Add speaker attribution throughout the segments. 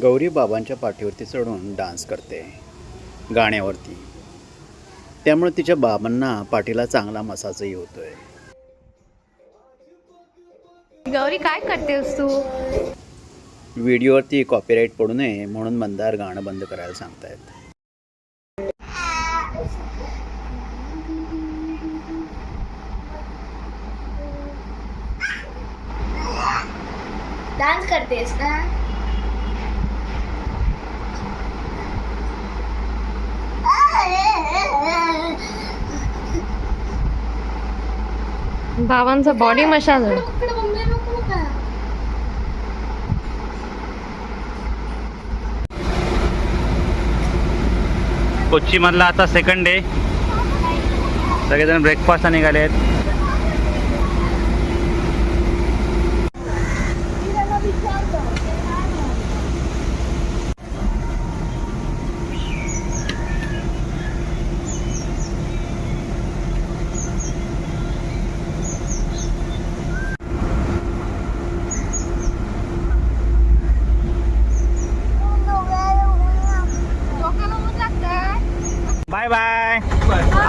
Speaker 1: गौरी बाबांच्या पाठीवरती चढून डान्स करते गाण्यावरती. त्यामुळे तिच्या बाबांना पाठीला चांगला मसाजही होतोय.
Speaker 2: गौरी काय करतेस तू?
Speaker 1: व्हिडिओवरती कॉपीराईट पडू नये म्हणून मंदार गाणं बंद करायला सांगतायत.
Speaker 3: डान्स करतेस ना?
Speaker 2: बाबांचा बॉडी मशाज
Speaker 1: कोच्चीमधला आता सेकंड डे सगळेजण ब्रेकफास्टला निघाले आहेत.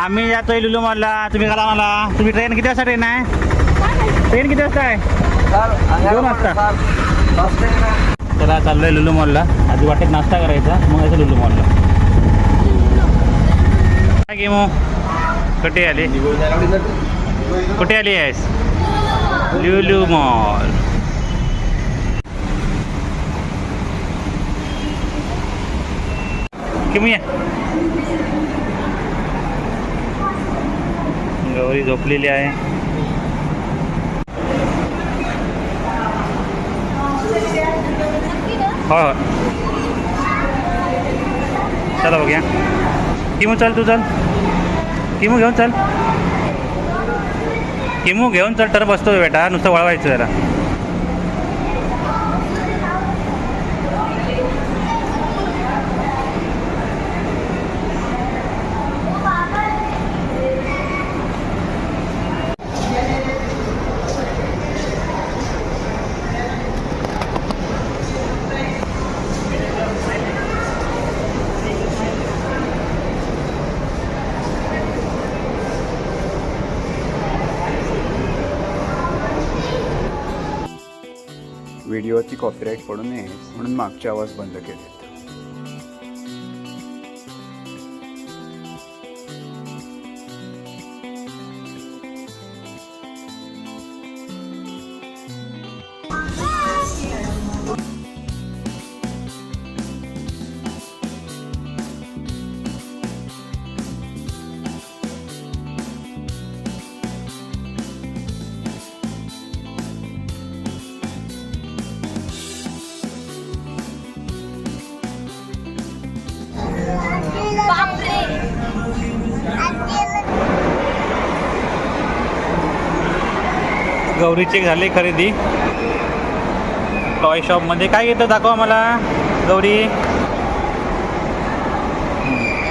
Speaker 1: आम्ही जातोय लुलू मॉलला तुम्ही घाला मला. तुम्ही ट्रेन किती वाजता ट्रेन आहे? ट्रेन किती वाजता आहे? दोन वाजता. चला चाललोय लुलू मॉलला आधी वाटेत नाश्ता करायचा मग यायचं लुलू मॉलला काय गे मग कुठे आली? कुठे आली आहेस? लुलू मॉल किमू गौरी झोपलेली आहे. हो. चला बघूया. किमू चल तू चल. किमू घेऊन चल. किमू घेऊन चल तर बसतो बेटा. नुसतं वळवायचं जरा. व्हिडिओची कॉपीराईट पडू नये म्हणून मागचे आवाज बंद केलेत. गौरीचे झाले खरेदी. टॉय शॉपमध्ये काय घेतं दाखवा मला गौरी.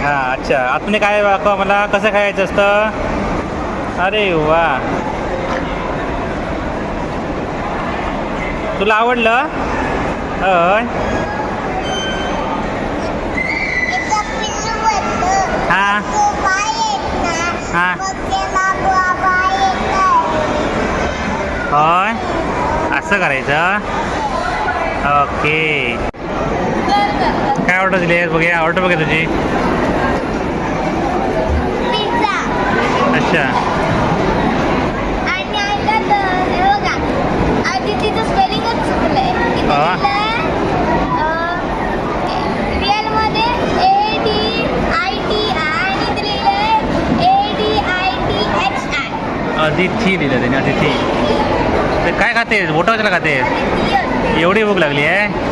Speaker 1: हां अच्छा. आतमध्ये काय दाखवा मला. कसं खायचं असतं? अरे वा. तुला आवडलं? होय. हां.
Speaker 3: येत.
Speaker 1: हां. होय. असं करायचं. ओके. काय ऑर्डर दिली आहे बघूया. ऑर्डर बघा तुझी. अच्छा. अदिती लिहिलं त्याने अदिती काय खातेस मोठं कशाला खातेस. एवढी भूक लागली आहे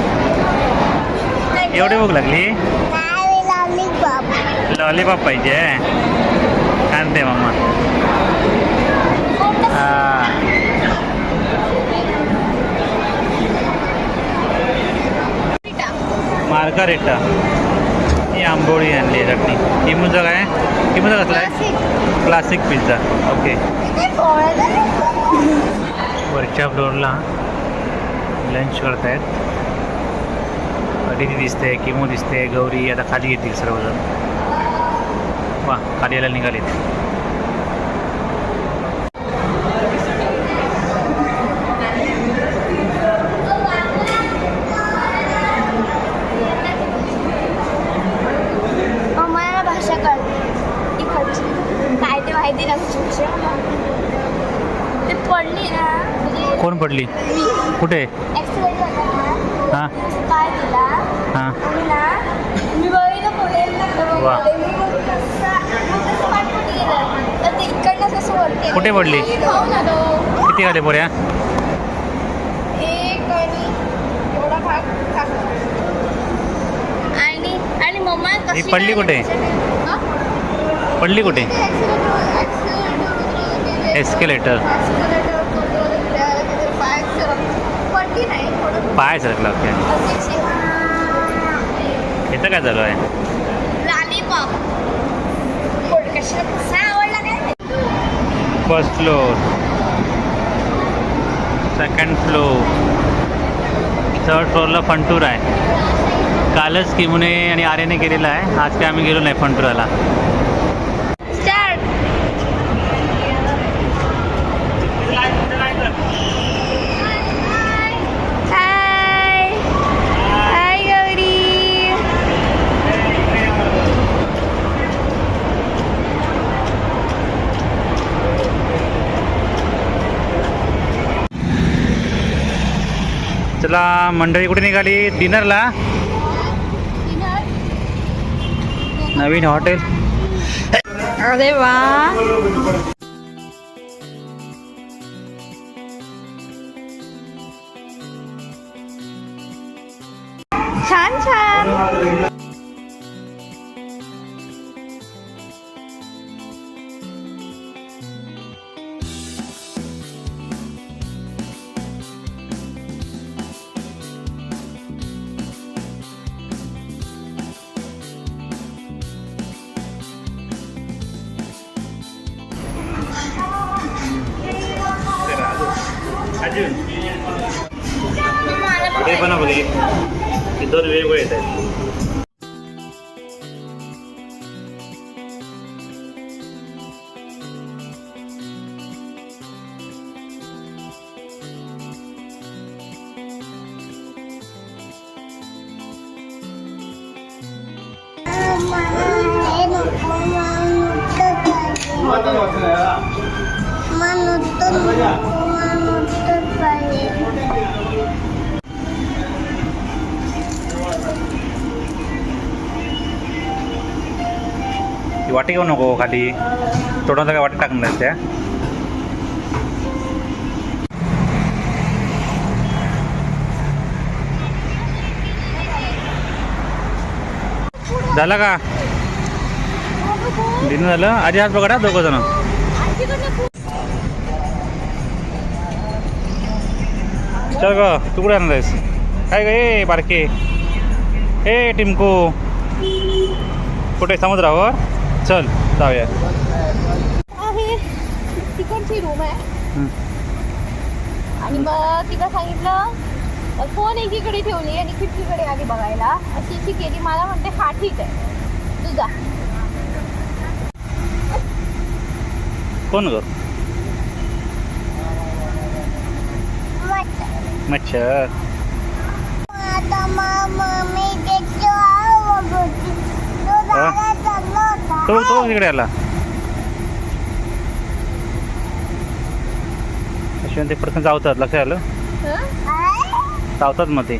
Speaker 1: एवढी भूक लागली
Speaker 3: लॉलीपॉप.
Speaker 1: पाहिजे आणते मम्मा. मार्गारेटा ही आंबोळी आणली आहे चटणी किमूचं काय किमूचं कसला आहे. Classic pizza okay. वरच्या फ्लोअरला लंच करतायत. अदिती दिसते किमो दिसते गौरी आता खाली येतील सर्वजण. वा खाली यायला निघालेत
Speaker 3: मग मला भाषा कळते इकडची काय ते माहिती नसते ते पडली ना म्हणजे
Speaker 1: कोण पडली
Speaker 3: मी
Speaker 1: कुठे
Speaker 3: ॲक्सिडेंट झाला ना
Speaker 1: हां
Speaker 3: पाय दिला
Speaker 1: हां
Speaker 3: आणि ना मी बघितलं पुढे
Speaker 1: वा.
Speaker 3: मी मग कसा मग कसं पाठवून गेलं तर इकडनं कसं वरती
Speaker 1: कुठे पडली? किती खाली पोऱ्या ही?
Speaker 3: कशी
Speaker 1: पडली कुठे?
Speaker 3: हा?
Speaker 1: पडली कुठे?
Speaker 3: ते accident वर- accident वर गेले.
Speaker 1: Escalator.
Speaker 3: Escalator वर पडलं, तिथे पाय सरकला. पडली नाही थोडं
Speaker 1: पाय सरकला ओके इथं काय चालू आहे. First floor second floor third फ्लोअरला फंटूर आहे. कालच किमुने आणि आर्याने केलेला आहे. आज काय आम्ही गेलो नाही फंटुराला
Speaker 3: स्टार्ट हाय हाय गौरी
Speaker 1: चला मंडळी कुठे निघाली? डिनरला नवीन हॉटेल
Speaker 2: अरे वा. छान छान.
Speaker 1: ドルウェイウェイです。Mano, todo mundo, mano, todo mundo. ती वाटी घेऊ नको खाली थोडं काय वाटी टाकून आहेत त्या झाला का डिनर झालं आधी हात बघा दोघं जण चल ग तू कुठे आणणार आहेस काय गे बारके ए टिमको. कुठे समुद्रावर? चल जाऊया.
Speaker 3: तिकडची रूम आहे.
Speaker 1: हं.
Speaker 3: आणि मग तिला सांगितलं फोन एकीकडे ठेवली आणि खिडकीकडे आली बघायला. अशी अशी केली. मला म्हणते हा ठीक आहे. तुझा
Speaker 1: कोण ग? मच्छर. तो तो इकडे आला. अशी ते प्रथम चावतात लक्षात आलं? चावतात मग ते.